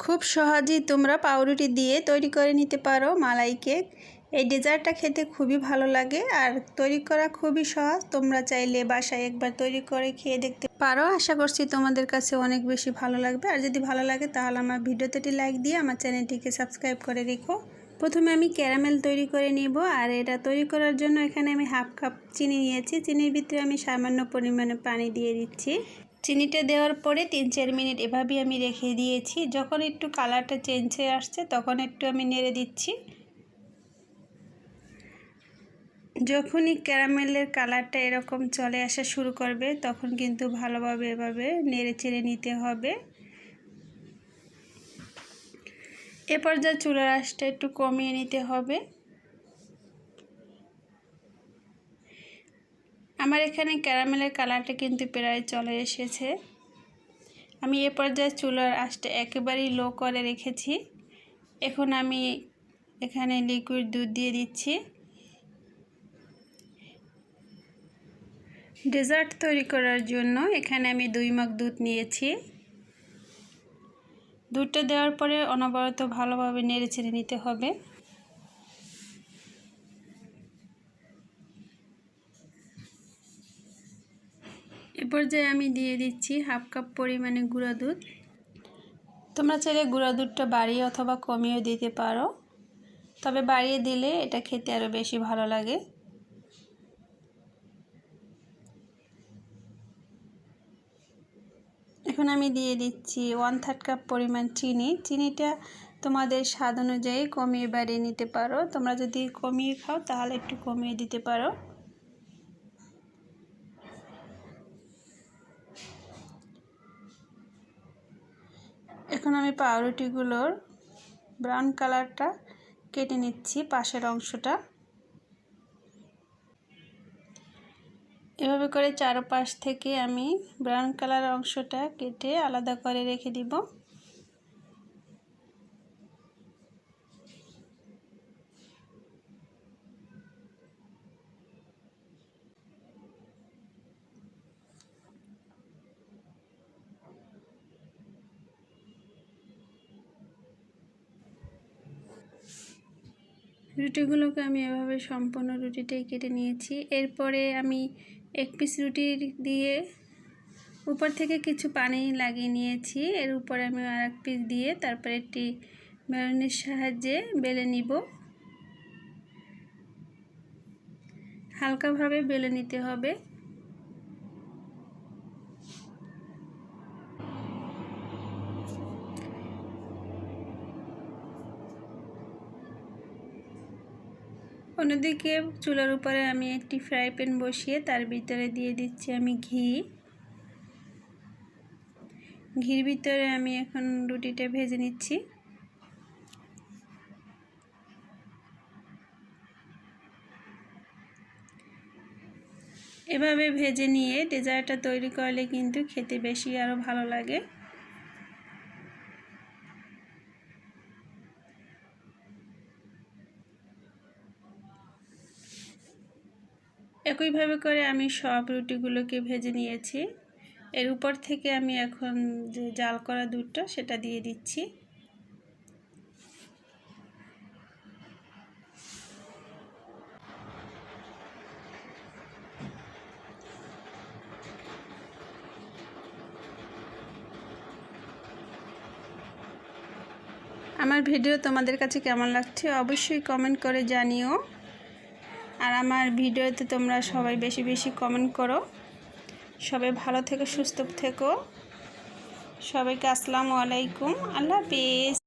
খুব সহজেই তোমরা পাউরুটি দিয়ে তৈরি করে নিতে পারো মালাই কেক। এই ডেজার্টটা খেতে খুবই ভালো লাগে আর তৈরি করা খুবই সহজ। তোমরা চাইলে বাসায় একবার তৈরি করে খেয়ে দেখতে পারো। আশা করছি তোমাদের কাছে অনেক বেশি ভালো লাগবে। আর যদি ভালো লাগে তাহলে আমার ভিডিওতে লাইক দিয়ে আমার চ্যানেলটিকে সাবস্ক্রাইব করে রেখো। প্রথমে আমি ক্যারামেল তৈরি করে নিব আর এটা তৈরি করার জন্য এখানে আমি হাফ কাপ চিনি নিয়েছি। চিনির ভিতরে আমি সামান্য পরিমাণে পানি দিয়ে দিচ্ছি। চিনিটা দেওয়ার পরে তিন চার মিনিট এভাবেই আমি রেখে দিয়েছি। যখন একটু কালারটা চেঞ্জ হয়ে আসছে, তখন একটু আমি নেড়ে দিচ্ছি। যখনই ক্যারামেলের কালারটা এরকম চলে আসা শুরু করবে, তখন কিন্তু ভালোভাবে এভাবে নেড়ে চেড়ে নিতে হবে। এ পর্যায়ে চুলার আঁচটা একটু কমিয়ে নিতে হবে। আমার এখানে ক্যারামেলের কালারটা কিন্তু প্রায় চলে এসেছে। আমি এ পর্যায়ে চুলার আঁচটা একেবারেই লো করে রেখেছি। এখন আমি এখানে লিকুইড দুধ দিয়ে দিচ্ছি। ডেজার্ট তৈরি করার জন্য এখানে আমি দুই মগ দুধ নিয়েছি। দুধটা দেওয়ার পরে অনবরত ভালোভাবে নেড়ে ছেড়ে নিতে হবে। এ পর্যায়ে আমি দিয়ে দিচ্ছি হাফ কাপ পরিমাণে গুঁড়া দুধ। তোমরা চাইলে গুঁড়া দুধটা বাড়িয়ে অথবা কমিয়েও দিতে পারো। তবে বাড়িয়ে দিলে এটা খেতে আরও বেশি ভালো লাগে। এখন আমি দিয়ে দিচ্ছি ওয়ান থার্ড কাপ পরিমাণ চিনি। চিনিটা তোমাদের স্বাদ অনুযায়ী কমিয়ে বাড়িয়ে নিতে পারো। তোমরা যদি কমিয়ে খাও তাহলে একটু কমিয়ে দিতে পারো। এখন আমি পাউরুটিগুলোর ব্রাউন কালারটা কেটে নিচ্ছি, পাশের অংশটা। এভাবে করে চারপাশ থেকে আমি ব্রাউন কালার অংশটা কেটে আলাদা করে রেখে দিব। রুটিগুলোকে আমি এভাবে সম্পূর্ণ রুটিটাই কেটে নিয়েছি। এরপরে আমি এক পিস রুটি দিয়ে উপর থেকে কিছু পানি লাগিয়ে নিয়েছি। এর উপরে আমি আর এক পিস দিয়ে তারপরে একটি মেরনের সাহায্যে বেলে নিব। হালকাভাবে বেলে নিতে হবে। অন্যদিকে চুলার উপরে আমি একটি ফ্রাই প্যান বসিয়ে তার ভিতরে দিয়ে দিচ্ছি আমি ঘি। ঘির ভিতরে আমি এখন রুটিটা ভেজে নিচ্ছি। এভাবে ভেজে নিয়ে ডেজার্টটা তৈরি করলে কিন্তু খেতে বেশি আরও ভালো লাগে। একইভাবে করে আমি সব রুটিগুলোকে ভেজে নিয়েছি। এর উপর থেকে আমি এখন যে জাল করা দুধটা সেটা দিয়ে দিচ্ছি। আমার ভিডিও তোমাদের কাছে কেমন লাগছে অবশ্যই কমেন্ট করে জানিও। আর আমার ভিডিওতে তোমরা সবাই বেশি বেশি কমেন্ট করো। সবাই ভালো থেকো, সুস্থ থেকো। সবাইকে আসসালামু আলাইকুম। আল্লাহ হাফিজ।